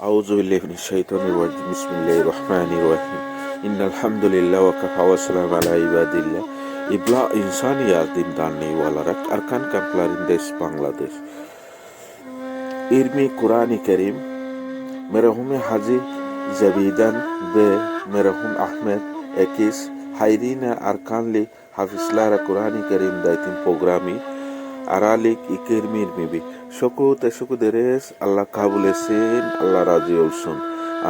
أعوذ بالله من الشيطان الرجيم بسم الله الرحمن الرحيم إن الحمد لله وكفى والسلام على عباد الله İbla İnsaniya Derneği olarak Arkan Kampları'ndayız Bangladeş. İlmi Kur'an-ı Kerim merhum Haji Zabidan ve merhum Ahmet Ekiz Hayrina Arkanli Hafizlara Kur'an-ı Kerim daitin programi ಅರಾಲಿಕ್ ಇಕೇರ್ ಮೀರ್ ಮಿಬಿ ಶೊಕು ತೆಶಕು ದೆರೆಸ್ ಅಲ್ಲ ಕಾಬುಲೆ ಸೇನ್ ಅಲ್ಲ ರಾಜಿ ಉಲ್ಸುನ್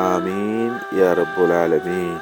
ಆಮೀನ್ ಯಾ ರಬ್ಬುಲ್ ಆಲಮೀನ್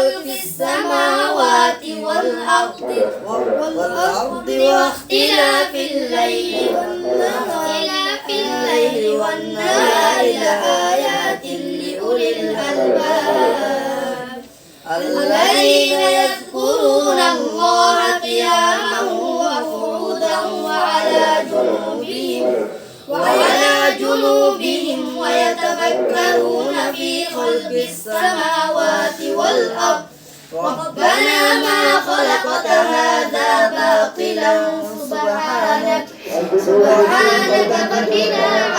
في خلق السماوات والأرض والأرض واختلاف الليل والنهار والنهار. خلق السماوات والأرض. ربنا ما خلقت هذا باطلا سبحانك. سبحانك فقنا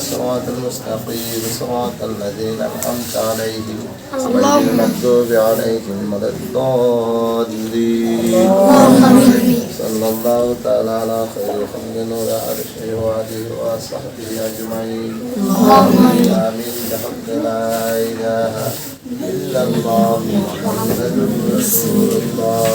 الصراط المستقيم صراط الذين أنعمت عليهم غير المغضوب عليهم ولا الضالين. صلى الله تعالى على خير خلق وعلى عرشه وعليه وصحبه أجمعين. آمين. بحمد لا إله إلا الله محمد رسول الله.